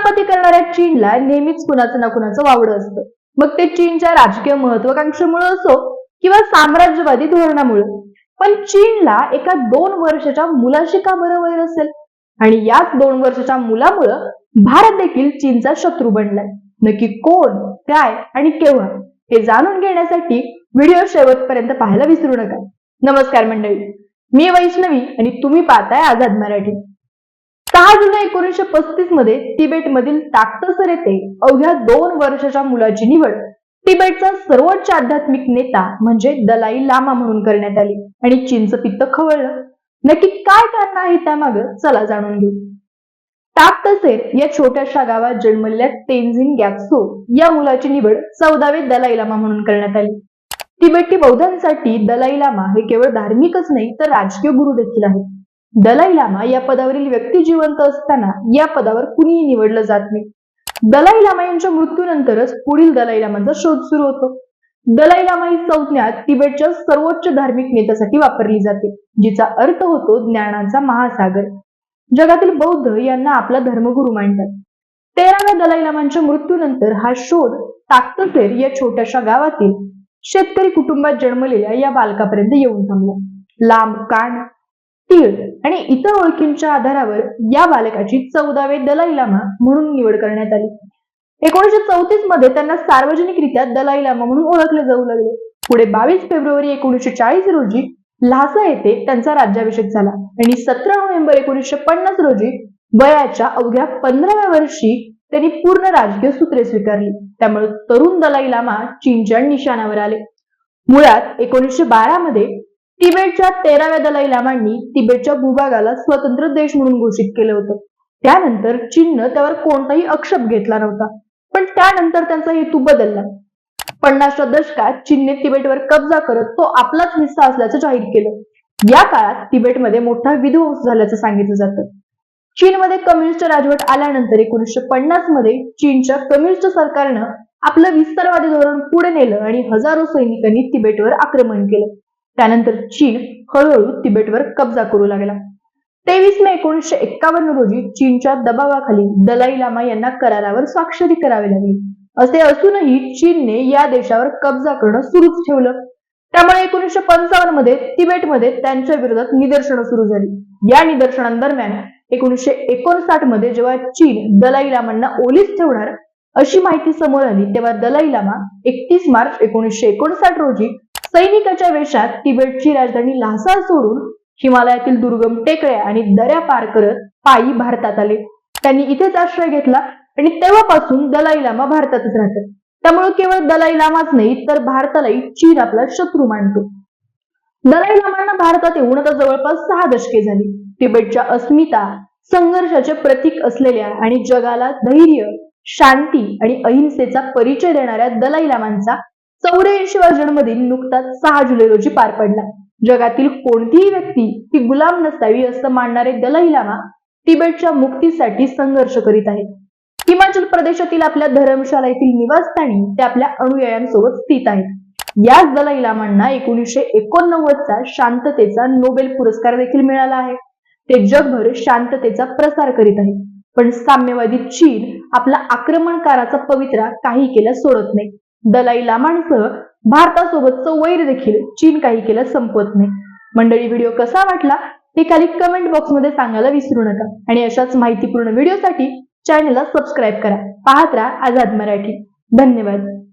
दुखापती करणाऱ्या चीनला नेहमीच कुणाचं ना कुणाचं वावडं असतं. मग ते चीनच्या राजकीय महत्वाकांक्षेमुळे असो किंवा साम्राज्यवादी धोरणामुळे. पण चीनला एका दोन वर्षाच्या मुलाशी का बरं वैर असेल? आणि याच दोन वर्षाच्या मुलामुळं भारत देखील चीनचा शत्रू बनलाय. नक्की कोण काय आणि केव्हा? हे जाणून घेण्यासाठी व्हिडिओ शेवटपर्यंत पाहायला विसरू नका. नमस्कार मंडळी. मी वैष्णवी आणि तुम्ही पाहताय आझाद मराठी. सहा जुलै एकोणीसशे पस्तीसमध्ये तिबेटमधील ताक्तसर येथे अवघ्या दोन वर्षाच्या मुलाची निवड. तिबेटचा सर्वोच्च आध्यात्मिक नेता म्हणजे दलाई लामा म्हणून करण्यात आली आणि चीनचं पित्त खवळलं. नक्की काय कारण आहे त्यामाग? चला जाणून घेऊ. ताक्तसेर या छोट्याशा गावात जन्मलेल्या तेनझिन गॅक्सो या मुलाची निवड चौदावे दलाई लामा म्हणून करण्यात आली. तिबेटी बौद्धांसाठी दलाई लामा हे केवळ धार्मिकच नाही तर राजकीय गुरु देखील आहेत. दलाई लामा या पदावरील व्यक्ती जिवंत असताना या पदावर कुणीही निवडलं जात नाही. दलाई लामा यांच्या मृत्यूनंतरच पुढील दलाई लामांचा शोध सुरू होतो. दलाई लामा ही संज्ञा तिबेटच्या सर्वोच्च धार्मिक नेत्यासाठी वापरली जाते जिचा अर्थ होतो ज्ञानाचा महासागर. जगातील बौद्ध यांना आपला धर्मगुरू मानतात. तेराव्या दलाई लामांच्या मृत्यूनंतर हा शोध ताक्तसेर या छोट्याशा गावातील शेतकरी कुटुंबात जन्मलेल्या या बालकापर्यंत येऊन थांबला. लांब कान तीळ. आणि इतर ओळखींच्या आधारावर या बालकाची चौदावे दलाई लामा म्हणून निवड करण्यात आली. एकोणीशे चौतीसमध्ये त्यांना सार्वजनिकरित्या दलाई लामा म्हणून ओळखले जाऊ लागले. पुढे बावीस फेब्रुवारी एकोणीसशे चाळीस रोजी ल्हासा येथे त्यांचा राज्याभिषेक झाला. आणि सतरा नोव्हेंबर एकोणीसशे पन्नास रोजी वयाच्या अवघ्या पंधराव्या वर्षी त्यांनी पूर्ण राजकीय सूत्रे स्वीकारली. त्यामुळे तरुण दलाई लामा चीनच्या निशाणावर आले. मुळात एकोणीसशे बारा मध्ये तिबेटच्या तेराव्या दलाई लामांनी तिबेटच्या भूभागाला स्वतंत्र देश म्हणून घोषित केलं होतं. त्यानंतर चीननं त्यावर कोणताही आक्षेप घेतला नव्हता. पण त्यानंतर त्यांचा हेतू बदलला. पन्नासच्या दशकात चीनने तिबेटवर कब्जा करत तो आपलाच हिस्सा असल्याचं जाहीर केलं. या काळात तिबेटमध्ये मोठा विध्वंस झाल्याचं सांगितलं जातं. चीनमध्ये कम्युनिस्ट राजवट आल्यानंतर एकोणीसशे पन्नासमध्ये चीनच्या कम्युनिस्ट सरकारनं आपलं विस्तारवादी धोरण पुढे नेलं आणि हजारो सैनिकांनी तिबेटवर आक्रमण केलं. त्यानंतर चीन हळूहळू तिबेटवर कब्जा करू लागला. तेवीस मे एकोणीसशे एक्कावन्न रोजी चीनच्या दबावाखाली दलाई लामा यांना करारावर स्वाक्षरी करावी लागली. असे असूनही चीनने या देशावर कब्जा करणं सुरूच ठेवलं. त्यामुळे एकोणीसशे पंचावन्नमध्ये तिबेटमध्ये त्यांच्या विरोधात निदर्शनं सुरू झाली. या निदर्शनांदरम्यान एकोणीसशे एकोणसाठमध्ये जेव्हा चीन दलाई लामांना ओलीस ठेवणार अशी माहिती समोर आली तेव्हा दलाई लामा एकतीस मार्च एकोणीसशे एकोणसाठ रोजी सैनिकाच्या वेशात तिबेटची राजधानी लासा सोडून हिमालयातील दुर्गम टेकड्या आणि दऱ्या पार करत पायी भारतात आले. त्यांनी इथेच आश्रय घेतला आणि तेव्हापासून दलाई लामा भारतातच राहतात. त्यामुळे केवळ दलाई लामाच नाही तर भारतालाही चीन आपला शत्रू मानतो. दलाई लामांना भारतात येऊन आता जवळपास सहा दशके झाली. तिबेटच्या अस्मिता संघर्षाचे प्रतीक असलेल्या आणि जगाला धैर्य शांती आणि अहिंसेचा परिचय देणाऱ्या दलाई लामांचा चौऱ्याऐंशीवा जन्मदिन नुकताच सहा जुलै रोजी पार पडला. जगातील कोणतीही व्यक्ती ती गुलाम नसावी असं मानणारे दलाई लामा तिबेटच्या मुक्तीसाठी संघर्ष करीत आहेत. हिमाचल प्रदेशातील आपल्या धर्मशाला येथील निवासस्थानी ते आपल्या अनुयायांसोबत स्थित आहेत. याच दलाई लामांना एकोणीसशे एकोणनव्वदचा शांततेचा नोबेल पुरस्कार देखील मिळाला आहे. ते जगभर शांततेचा प्रसार करीत आहेत. पण साम्यवादी चीन आपला आक्रमणकाराचा पवित्रा काही केला सोडत नाही. दलाई लामांसह भारतासोबतचं वैर देखील चीन काही केलं संपवत नाही. मंडळी व्हिडिओ कसा वाटला? हे खाली कमेंट बॉक्समध्ये सांगायला विसरू नका. आणि अशाच माहितीपूर्ण व्हिडिओसाठी चॅनलला सबस्क्राईब करा. पाहत राहा आझाद मराठी. धन्यवाद.